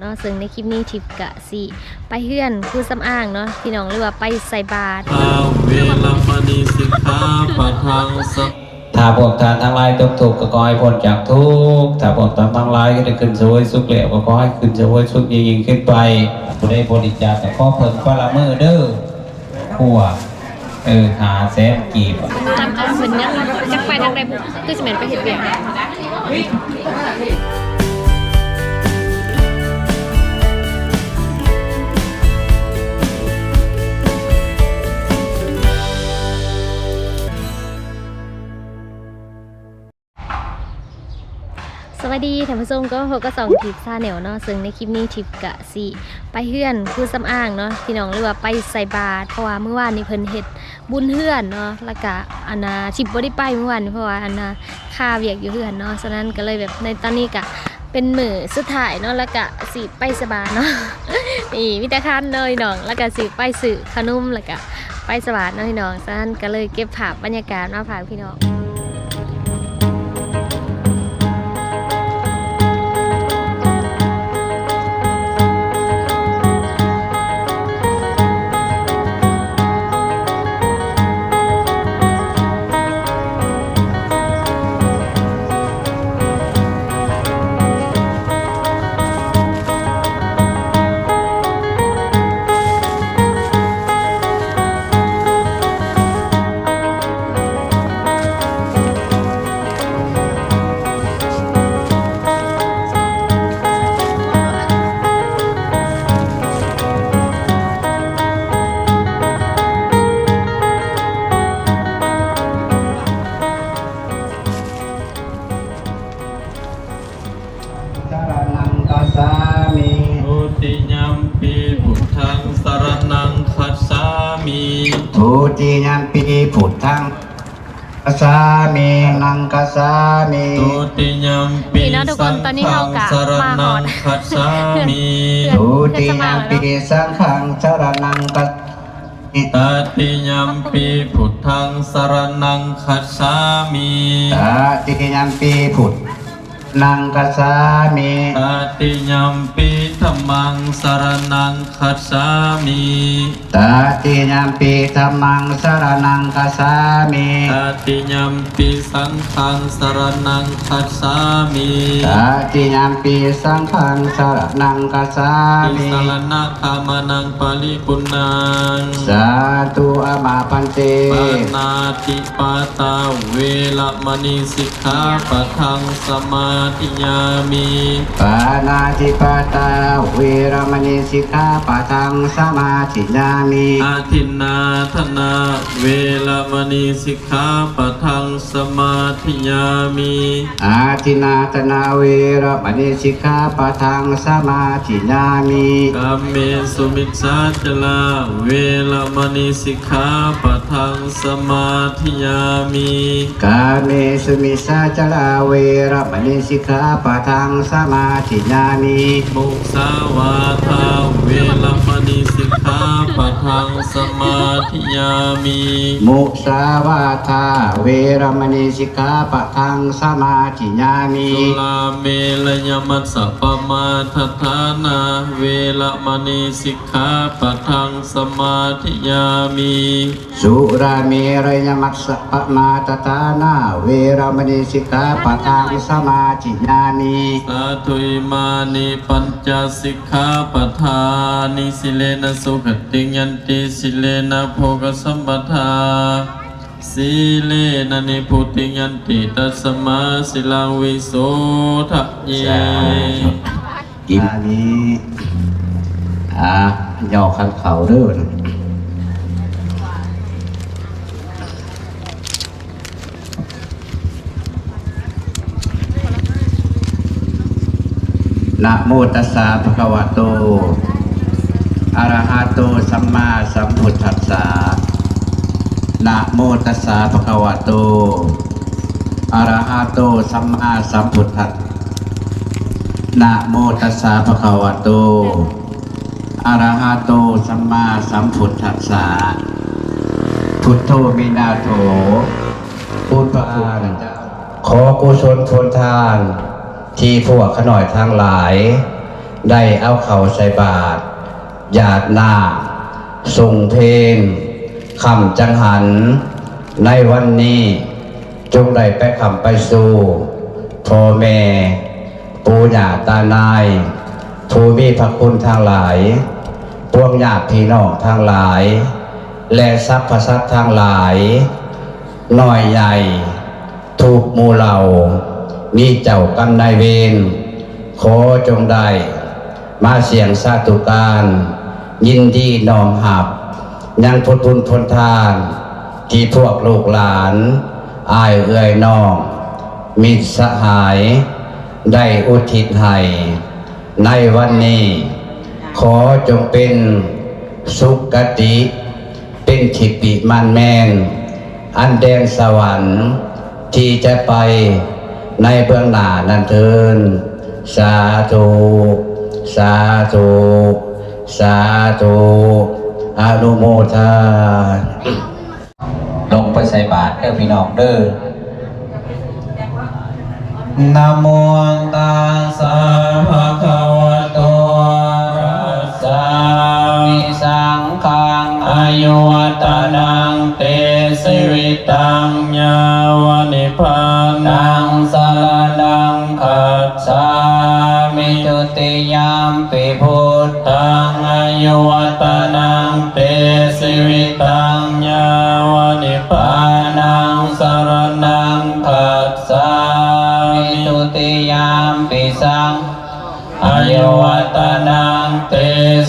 เนาะซึ่งในคลิปนี้ทิปกะสิไปเฮือนคือสำอางเนาะพี่น้องหรือว่าไปใส่บาตรอาเวลมณีสิกขาปะทังสัพถ้าพวกท่านทั้งหลายทุกทุกข์ก็ขอให้พ้นจากทุกข์ถ้าพวกท่านทั้งหลายก็ได้ขึ้นสวยสุขแล้วก็ขอให้ขึ้นสวยสุขยิ่งยิ่งขึ้นไปผู้ได้บริจาคแต่ขอเพิ่มปละมือเด้อผัวเออหาแสนกีบจำเอาเพิ่นยังจักไปทางใดบุคือสิแม่นไปเฮ็ดเวียก วัสดีท่านผู้ชมก็พบกับสองทิปซาแนลเนาะซึ่งในคลิปนี้ทิปกะสิไปเฮือนคือสำอางเนาะพี่น้องหรือว่าไปใส่บาตรเพราะว่าเมื่อวานนี้เพิ่นเฮ็ดบุญเฮือนเนาะแล้วก็อันน่ะทิปบ่ได้ไปเมื่อวานเพราะว่าอันน่ะค่าเวียกอยู่เฮือนเนาะฉะนั้นก็เลยแบบในตอนนี้ก็เป็นมือสุดท้ายเนาะแล้วก็สิไปสบายเนาะนี่มีแต่คันเลยน้องแล้วก็สิไปซื้อขนมแล้วก็ไปสบายเนาะพี่น้องฉะนั้นก็เลยเก็บภาพบรรยากาศมาฝากพี่น้อง คนตอนนี้เรากะสรมาฮนัองดคัจฉามิทุติยัมปีสังฆังสารนังกัสสามิตติยัมปีพุทธังสรนังคัจฉามิตาติยัมปีพุทธ นังกัสสามิตติยัมปีธัมมังสรนังคัจฉามิตาติยัมปีธรรมังสารนังกัสสามิตติยัมปีสังฆังสรนังคัจฉามิตาติยัมปีสังฆังสารนังกัสสาติมิสารนาคามานังปาลิปุนังสาธุ อามาปันเตปานาติปาตาเวลมณีสิกขาปะทังสมาธิยามิปานาติปาตาเวรมณีสิกขาปะทังสมาธิยามิอาทินนาธนาเวลมณีสิกขาปะทังสมาธิยามิอาทินาตนาเวรมณีสิกขาปะทังสมาธิยามิกามเมสุมิชฌาจลาเวลมณีสิกขาปะทังสมาธิยามิกาเมสุมิสาจลาเวรมณีสิกขาปะทังสมาธิยามิมุสาวาทาเวลมณีสิกขา ปะทังสมาธิยามิมุสาวาทาเวรมณีสิกขาปะทังสมาธิยามิสุลาเมลยมัสสะปมาทฐานาเวลมณีสิกขาปะทังสมาธิยามิสุราเมรยมัสสะปะมาตตานาเวรมณีสิกขาปะทังสมาธิยามิสาธุอิมานิปัญจสิกขาปทานิสิเลนะสุขติยันติสิเลนะโภกสัมปทาสีเลนะนิพุติยันติตัสสมาสิลังวิโสทะเยกินอันนี้อะย่อขันเขาเด้อนะโมตัสสะภะคะวะโต อะระหะโตสัมมาสัมพุทธัสสะนะโมตัสสะภะคะวะโตอะระหะโตสัมมาสัมพุทธัสสะนะโมตัสสะภะคะวะโตอะระหะโตสัมมาสัมพุทธัสสะพุทโธมินาโถพุทธคุณขอกุศลทนทาน ที่พวกขน่อยทางหลาย ได้เอาเข่าใส่บาตร หยาดนาส่งเพลงคำจังหัน ในวันนี้ จงได้ไปคำไปสู่พ่อแม่ปู่ย่าตานายผู้มีพระคุณทางหลายพวงญาติพี่น้องทางหลาย และทรัพย์ประสัตว์ทางหลายน้อยใหญ่ ถูกมูเหล่า มีเจ้ากรรมนายเวรขอจงได้ มาเสียงสาธุการ ยินดีน้อมหับ ยังพุทธุนทนทาน ที่พวกลูกหลาน อายเอื้อยน้อง มิตรสหาย ได้อุทิศให้ในวันนี้ ขอจงเป็นสุขกติ เป็นขิปิมันแมน อันแดนสวรรค์ ที่จะไปในเบื้องหน้านั้นเทินสาธุ สาธุ สาธุอนุโมทาลงไปใส่บาตรเด้อพี่น้องเด้อนะโม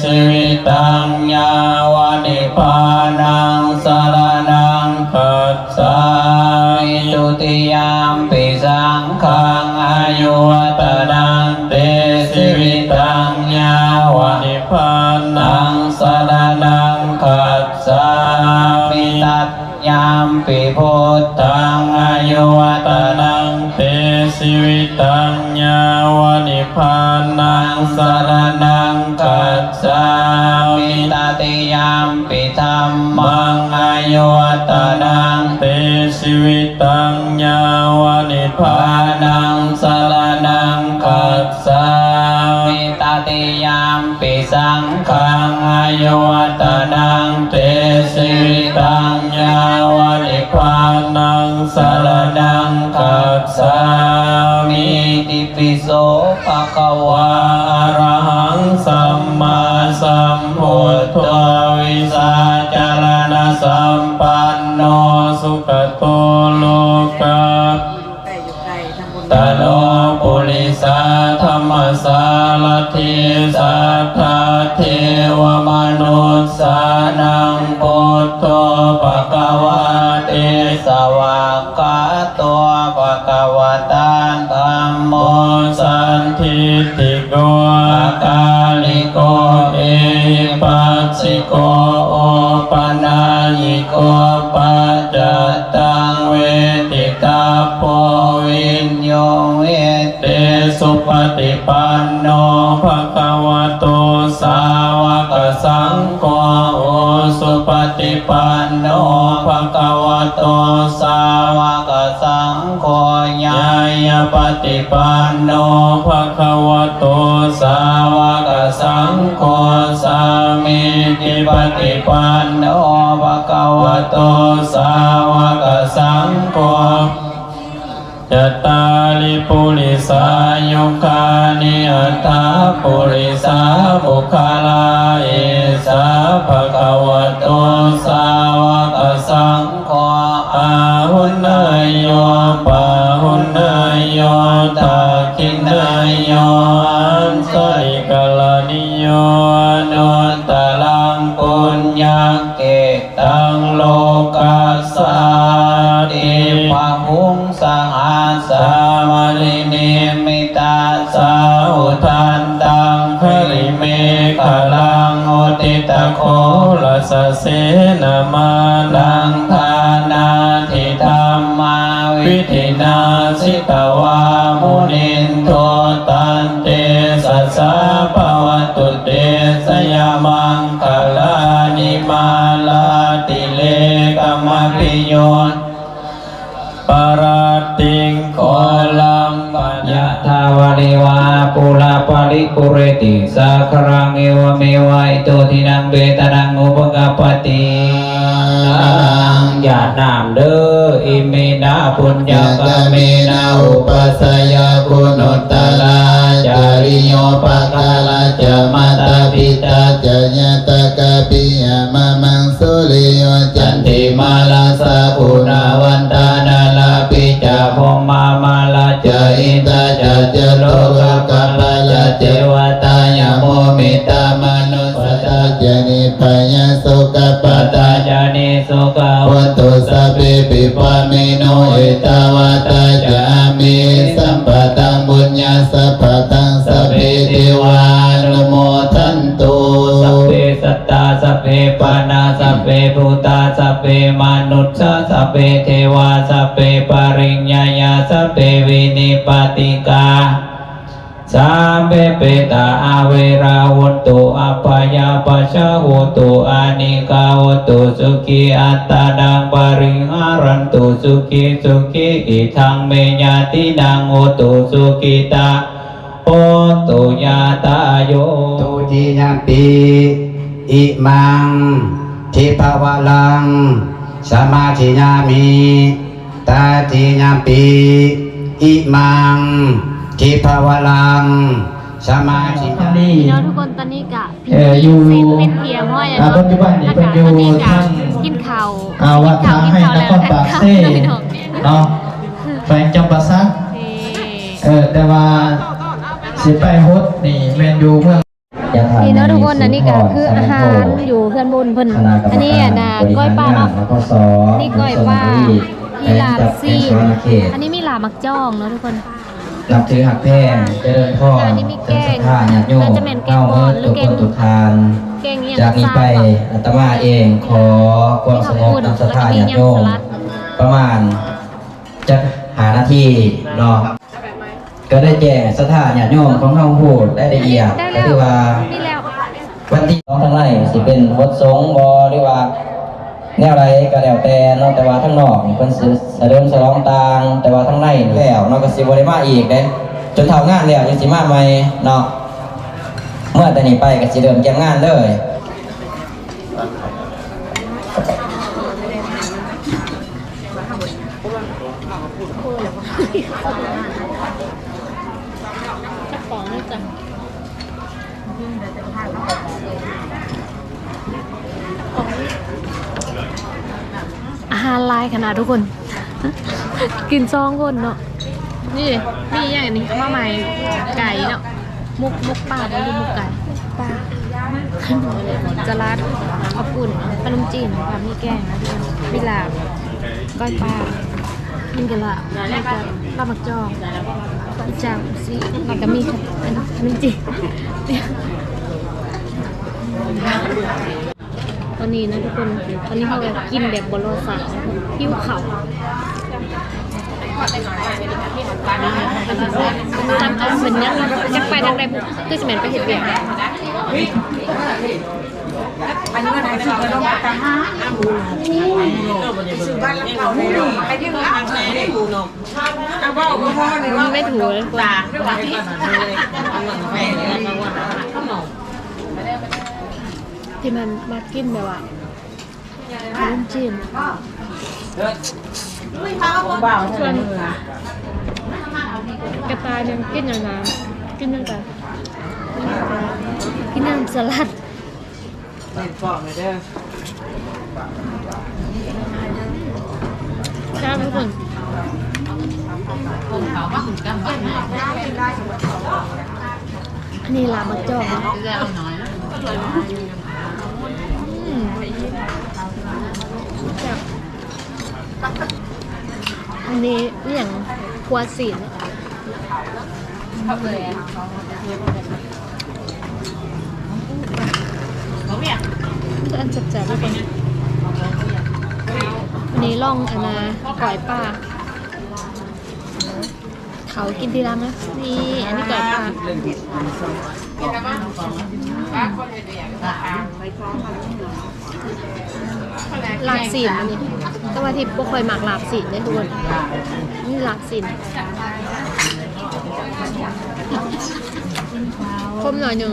สิวิตังยาวนิพานังสรณังคัจฉามิตุติยามปิสังฆังอายุวัตนังเตสิวิตังยาวนิพานังสรณังคัจฉามิตัตยามปิพุทธังอายุวัตนังเตสิวิตังยาวนิพานังสรณังคั จฉามิตติยามปิธรรมังอายุวัตนังเตสิวิตังยาวนิพานังสรณังคัจฉามิตติยามปิสังฆังอายุวัตนังเตสิวิตังยาวนิพานังสรณังคัจฉามิติปิโสภะคะวา ตโลปุริสาธรรมสารทิสัทธาเทวมนุสสานังพุทโธภะคะวะเตสวากขาตัวภะคะวะตาธัมโมสันทิติโกอาคาลิโกเอปัสสิโกโอปนายิโกปัจจตังเวทิตาโพ วเตสุปฏิปันโนภะคะวะโตสาวกสังโฆโอสุปฏิปันโนภะคะวะโตสาวกสังโฆญาญาปฏิปันโนภะคะวะโตสาวกสังโฆสามิจิปฏิปันโนภะคะวะโตสาวกสังโฆ จตาลิปุริสายุคานิอัตถาปุริสาบุคลาเอสาภะคะวะโต เสนามานังทานาทิธรรมาวิธินาสิตวามุนินโทตันเตสัสสะภวตุเตสยามังคลานิมาลาติเลกมพิโยนปาราติงโคลัมปัญญาทาวริวาปุราป ริปุเรติสาครังเอวเมวะอิโตทินังเบตนังอุปกปปติญาตินามเด้ออิเมนะปุญญากเมนะอุปัสสยคุณุตตลาจาริโยปะกาลาจามาตาปิตาจะญาตกะปิยมามังสุริโยจันติติมาลาสาปุนาวันตา สตตาตานิปยาสุกปปัตตาตาจานิสุขาววัตตุสัพเพปิปาเมโนเอตาวาตาจามิสัมปะตังบุญญาสัพพะตังสัพเพเทวานุโมทันตุสัพเพสัตตาสัพเพปานาสัพเพภูตาสัพเพมนุษย์สัพเพเทวาสัพเพปริญญายาสัพเพวินิปติกา สัมเปเปตาอาเวราหุตุอัปยาปชชะหุตุอานิกาหุตุสุขีอัตตานังปริหารันตุสุขีสุขีอิทังเมญาตินังหุตุสุขีตาโหตุยาตาโยตุจิยมปีอิมังทิภวลังสมาธิยามิตาจิยมปีอิมัง ทิภวลัง สมาธิยามิพี่น้องทุกคนตอนนี้กะเอ่ออยู่เซ็นเป็นเทียมห้อยอ่าปัจจุบันนี้เป็นอยู่ตอนนี้กะทางกินข้าวอาวัดกินข้าวท้าให้นครปากเซ่กินข้าวเนาะแฟงจำปาซักเอ่อเออแต่ว่าสิไปฮดนี่แมนยูเมืองนี่เนาะทุกคนอันนี้ก็คืออาหารอยู่เพื่อนบนเพิ่นอันนี้อะนะก้อยปลาเนาะแล้วก็ซอนี่ก้อยปลามีลาบซีแอนเขตอันนี้มีลาบมักจ้องเนาะทุกคน นับถือหักแพงเจริญพ่ออันนี้มีแกงข้าญาติโยมน่าจะเป็นแกงเข้าอ่อนหรือตุกแกคงนตุกทานแกงเนี่ยจากนี้ไปซาบอาตมาเองขอความสงบนำสถานญาติโยมแล้วก็มียำสลัดประมาณจะหานาทีเนาะก็ได้แจ้งสถานญาติโยมของเฮาพูดได้ละเอียดได้ก็แล้วคือว่ามีแล้ววันที่สองทั้งไรสิเป็นวัดสงฆ์บหรือว่า แนวไรก็แล้วแต่เนาะแต่ว่าทั้งนอกนี่เพิ่นสิเสริมสลองต่าง แต่ว่าทั้งในแล้วเนาะก็สิบ่ได้มาอีกเด้จนเท่างานแล้วยังสิมาใหม่เนาะเมื่อแต่นี้ไปก็สิเริ่มแกมงานเลย ของนี่จ้ะอาหารลายขนาดทุกคน กินซองคนเนาะนี่มีอย่างนี้มาใหม่ไก่เนาะมุกมุกปลาได้หรือมุกไก่ปลาจะรัดข้าวปุ่นขนมจีนค่ะมีแกงนะทุกคนมีลาบก้อยปลามีกระละแล้วก็ลาบมักจองจามสิแล้วก็มีขนมขนมจีน ตอนนี้นะทุกคน ตอนนี้เขาก็กินแบบบรสาหิวเขาวจำเอาเป็นยังจักไปทางใดบุคือสมัยไปเห็ดเบียกอันนี้ก็ได้ชื่อก็ต้องตามหาชื่อบ้านหลังเก่าเลยไปที่ร้านไหนได้กูนกเอาว่าเอาพ่อเลยว่าไม่ถูกเลยตากด้วยว่าที่เอาเงินไปด้วหนม ที่มันมากินแบบว่าขนมจีนบ่วนกระตายยังกินอย่างนั้นกินยังไงกินน้ำสลัดเด็ดบอกเลยเด้อจ้าทุกคนนนี้ลาบมาจอกนะ อืมแซ่บอันนี้อหย่างครัวศีลอันจับๆทุกคนอันนี้ล่องอันนาก่อยป้า เขากินทีละนะนี่อันนี้ก่อยป้าลาบสีนอันนี้แต่ว่าที่บ่ค่อยหมักลาบสีนเนี่ยทุกคนนี่ลาบสีนคมหน่อยหนึ่ง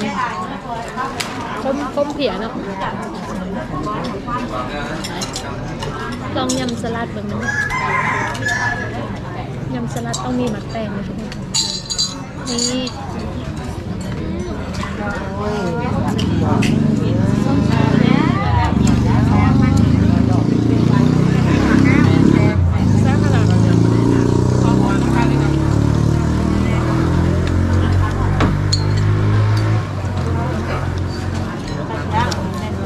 คมคมเผียเนาะลองยำสลัดแบบนี้ ยำสลัดต้องมีหมักแตงนะทุกคนนี่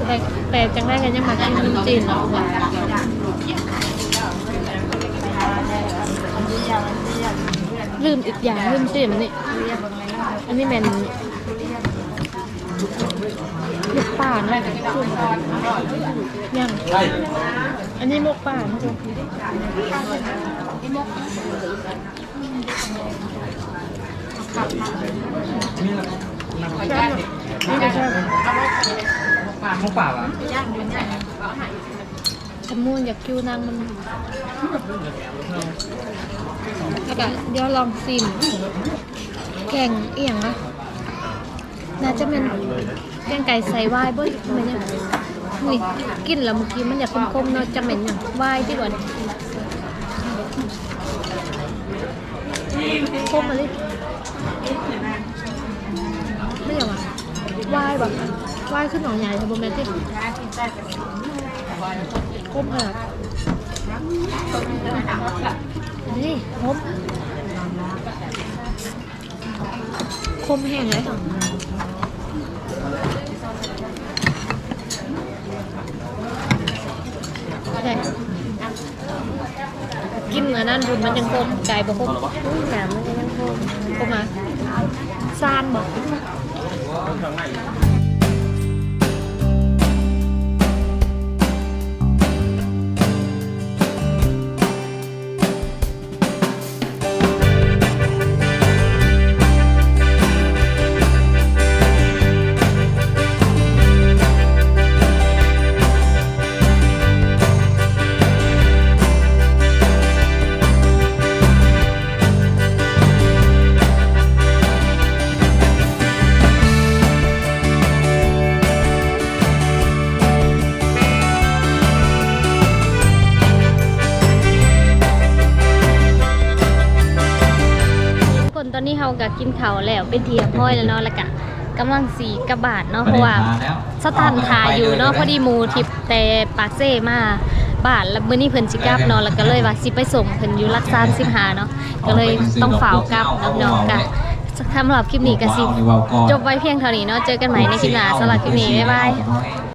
แต่แต่จังได้กันยังมากินขนมจีนเนาะ อีกอย่างลืมจีนมันนี่อันนี้แมนลูกป่านนะยังอันนี้มกป่านนะจ๊ะใช่นี่ก็ใช่ป่าของป่าอะ ฉันม่วนอยากคิวนางมันแล้วก็เดี๋ยวลองซิม แกงเอียงนะน่าจะเป็นแกงไก่ใส่วายบ่ทำไมเนี่ยอุ้ยกินแล้วเมื่อกี้มันอยากคมๆเนาะจะเหม็นอย่างวายดีกว่านี่คมมาเลยไม่อยากว่ะวายแบบวายขึ้นหนองใหญ่แต่บแมนที่ คมขนาดนี่คมคมแห้งเลยกินเหมือนนั่นบุญมันยังคมไก่บ่คมหนามมันยังคมคมมาซานบ่ทุก คนตอนนี้เราก็กินข้าวแล้วเป็นเทียมห้อยแล้วเนาะแล้วก็กำลังสีกระบาดเนาะเพราะว่า สถานทาอยู่เนาะพอดีหมูทิพย์แต่ปากเซ่มาบ้านแล้วมื้อนี้เพิ่นสิกลับเนาะแล้วก็เลยว่าสิไปส่งเพิ่นอยู่รักษา15เนาะก็เลยต้องฝ่าวกลับเนาะเนาะก็สำหรับคลิปนี้ก็สิจบไว้เพียงเท่านี้เนาะเจอกันใหม่ในคลิปหน้าสำหรับคลิปนี้บ๊ายบาย